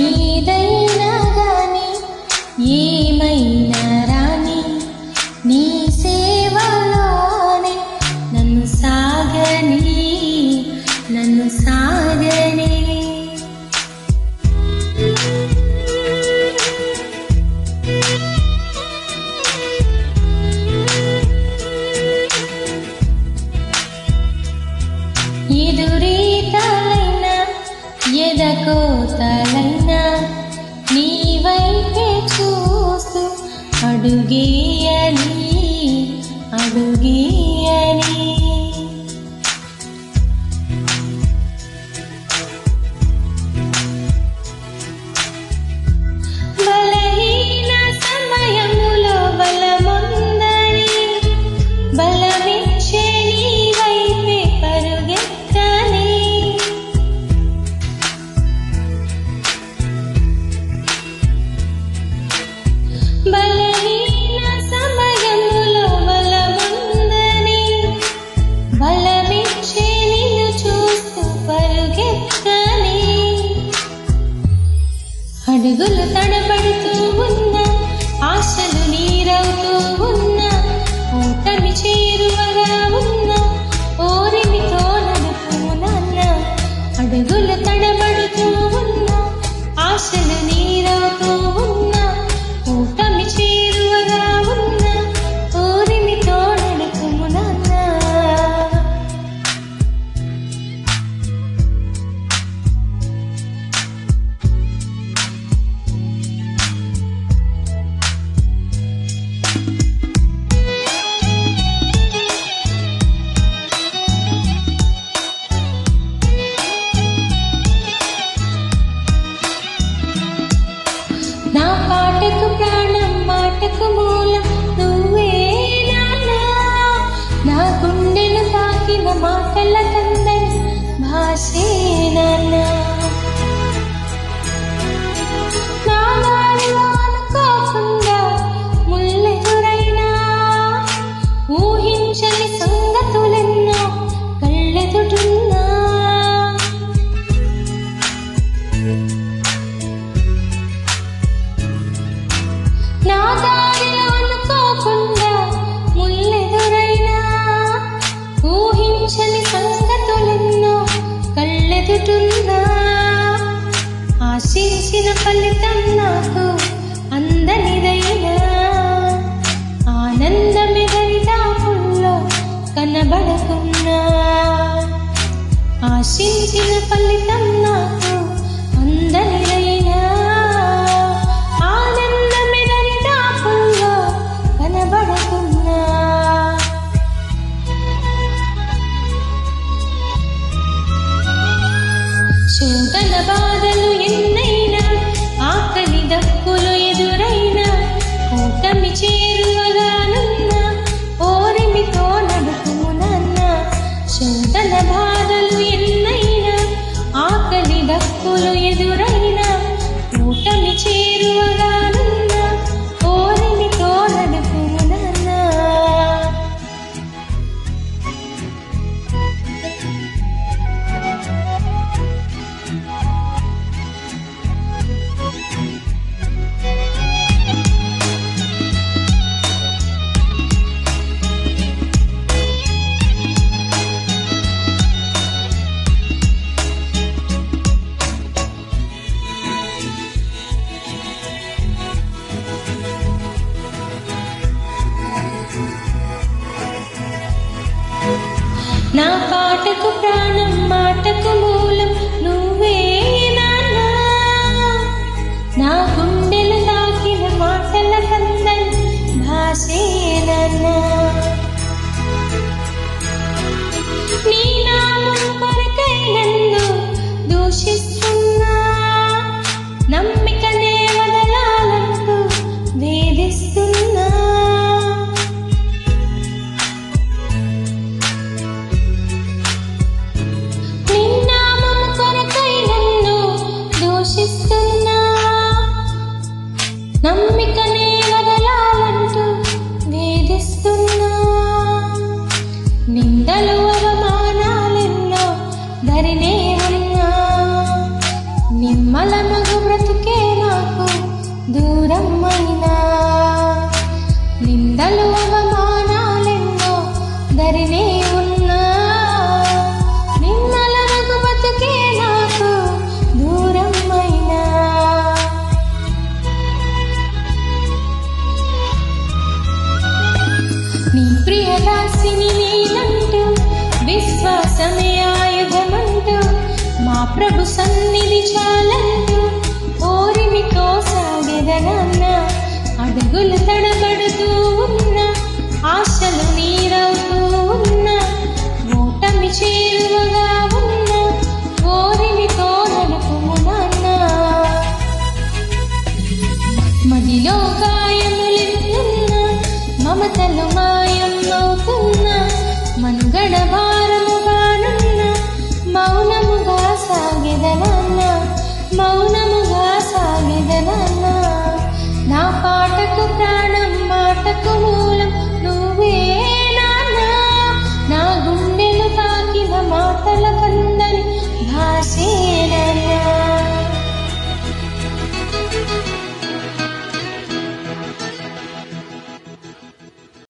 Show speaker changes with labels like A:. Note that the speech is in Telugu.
A: ఏదైనా గాని ఏమైనా ಅಡುಗೆಯಲಿ ಅಡುಗೆಯಲಿ बिगुल तड़पड़ పాటకు ప్రాణం మాటకు మూలం. నువ్వే నా గుండెను తాకిన మాటల కందరి భాషే నాన్న. ఎదుటున్నా ఆశించిన ఫలితం నాకు అందనిదైనా ఆనందమే దరిదాపుల్లో కనబడకున్నా. ఆశించిన ఫలితం నాకు నా పాటకు ప్రాణం మాటకు നമ്മിക്കൻ విశ్వాసిని నేనంటూ విశ్వాసమే ఆయుధమంటూ మా ప్రభు సన్నిధి చాలంటూ ఓరిమితో సాగెదనన్న అడుగులు తడబడుతూ ఉన్న ఆశ la la la